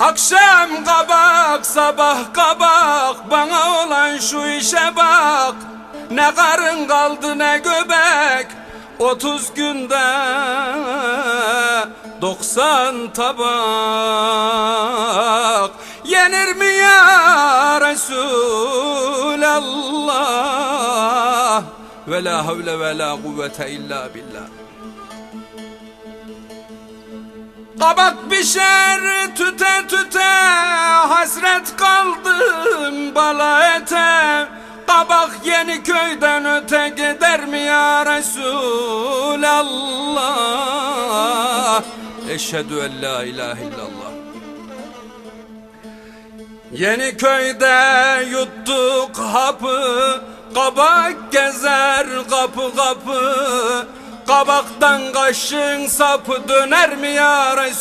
Akşam kabak sabah kabak bana olan şu işe bak. Ne karın kaldı ne göbek Otuz günde doksan tabak. Yenir mi ya Resulallah? Ve la havle ve la kuvvete illa billah Kabak pişer tüte tüte Hasret kaldım bala ete. Kabak yeni köyden öte gider mi ya Resulallah? Eşhedü en la ilahe illallah. Yeni köyde yuttuk hapı Kabak gezer kapı kapı Kabaktan kaşın sapı döner mi ya Resul